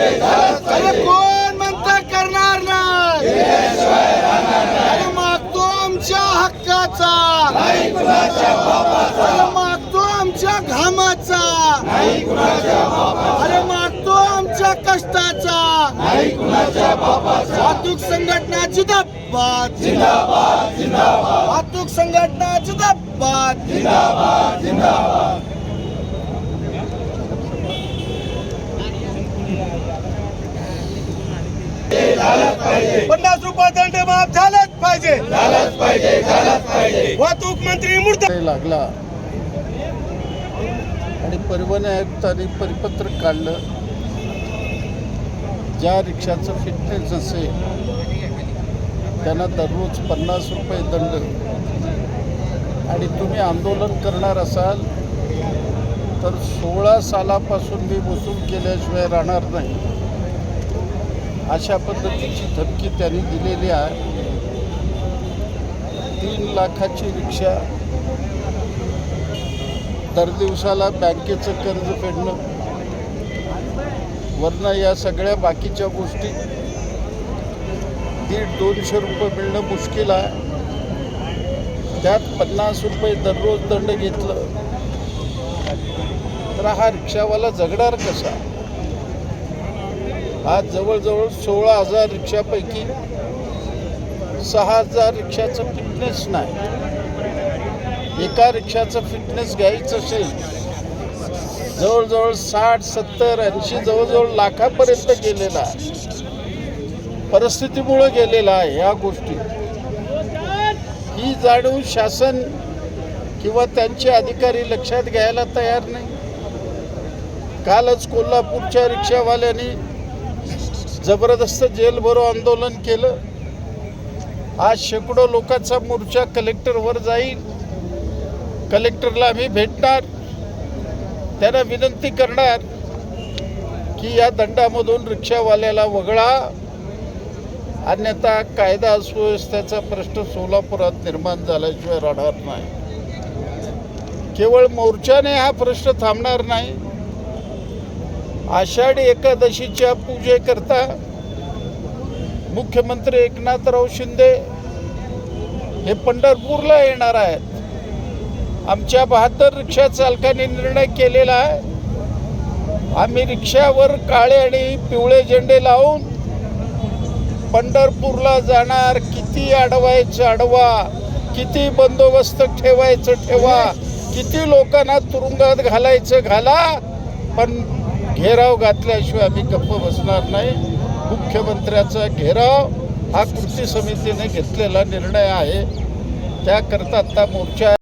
अरे कोण म्हणता करणार नाही? अरे मागतो आमच्या हक्काचा. अरे मागतो आमच्या घामाचा. अरे मागतो आमच्या कष्टाचा. वाहतूक संघटना जिंदाबाद. वाहतूक संघटना जिंदाबाद. पन्नास रुपये दंड माफ झालाच पाहिजे. वाहतूक मंत्री मुर्दा ते लागला. आणि परिवहन आयुक्तांनी परिपत्रक काढलं. ज्या रिक्षाचं फिटनेस असेल त्यांना दररोज पन्नास रुपये दंड. आणि तुम्ही आंदोलन करणार असाल तर सोळा सालापासून मी वसूल केल्याशिवाय राहणार नाही. अशा पद्धतीची धमकी त्यांनी दिलेली आहे. तीन लाखाची रिक्षा दर दिवसाला बँकेचं कर्ज फेडणं. वरनं या सगळ्या बाकीच्या गोष्टी. दीड दोनशे रुपये मिळणं मुश्किल आहे. त्यात पन्नास रुपये दररोज दंड घेतलं. तर हा रिक्षावाला जगणार कसा? आज जवळजवळ सोळा हजार रिक्षापैकी सहा हजार रिक्षाचं फिटनेस नाही. एका रिक्षाचं फिटनेस घ्यायचं असेल जवळजवळ साठ सत्तर ऐंशी जवळजवळ लाखापर्यंत गेलेला आहे. परिस्थितीमुळं गेलेला आहे या गोष्टी. ही जाणून शासन किंवा त्यांचे अधिकारी लक्षात घ्यायला तयार नाही. कालच कोल्हापूरच्या रिक्षावाल्यांनी जबरदस्त जेलभरो आंदोलन केलं. आज शेकडो लोकांचा मोर्चा कलेक्टरवर जाईल. कलेक्टरला आम्ही भेटणार. त्यांना विनंती करणार की या दंडामधून रिक्षावाल्याला वगळा. अन्यथा कायदा सुव्यवस्थेचा प्रश्न सोलापुरात निर्माण झाल्याशिवाय राहणार नाही. केवळ मोर्चाने हा प्रश्न थांबणार नाही आषाढी एकादशीच्या पूजेकरता मुख्यमंत्री एकनाथराव शिंदे हे पंढरपूरला येणार आहेत. आमच्या बहात्तर रिक्षा चालकांनी निर्णय केलेला आहे. आम्ही रिक्षावर काळे आणि पिवळे झेंडे लावून पंढरपूरला जाणार. किती अडवायचं अडवा किती बंदोबस्त ठेवायचं ठेवा किती लोकांना तुरुंगात घालायचं घाला पण घेराव घातल्याशिवाय आम्ही गप्प बसणार नाही. मुख्यमंत्र्याचा घेराव हा कृती समितीने घेतलेला निर्णय आहे. त्याकरता आता मोर्चा